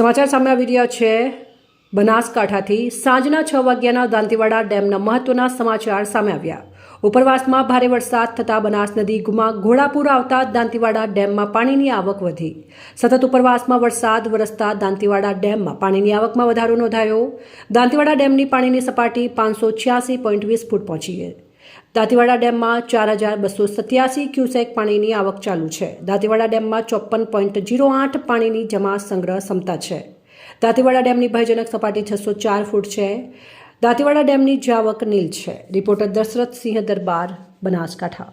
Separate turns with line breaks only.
સમાચાર સામે આવી રહ્યા છે. બનાસકાંઠાથી સાંજના છ વાગ્યાના દાંતીવાડા ડેમના મહત્વના સમાચાર સામે આવ્યા. ઉપરવાસમાં ભારે વરસાદ થતાં બનાસ નદી ગુમા ઘોડાપુર આવતા દાંતીવાડા ડેમમાં પાણીની આવક વધી. સતત ઉપરવાસમાં વરસાદ વરસતા દાંતીવાડા ડેમમાં પાણીની આવકમાં વધારો નોંધાયો. દાંતીવાડા ડેમની પાણીની સપાટી પાંચસો છ્યાસી પોઈન્ટ વીસ ફૂટ પહોંચી ગઈ દાંતીવાડા ડેમમાં ચાર હજાર બસો સત્યાસી ક્યુસેક પાણીની આવક ચાલુ છે. દાંતીવાડા ડેમમાં ચોપન પોઈન્ટ જીરો આઠ પાણીની જમા સંગ્રહ ક્ષમતા છે. દાંતીવાડા ડેમની ભયજનક સપાટી છસો ચાર ફૂટ છે. દાંતીવાડા ડેમની જાવક નીલ છે. રિપોર્ટર દશરથ સિંહ દરબાર બનાસકાંઠા.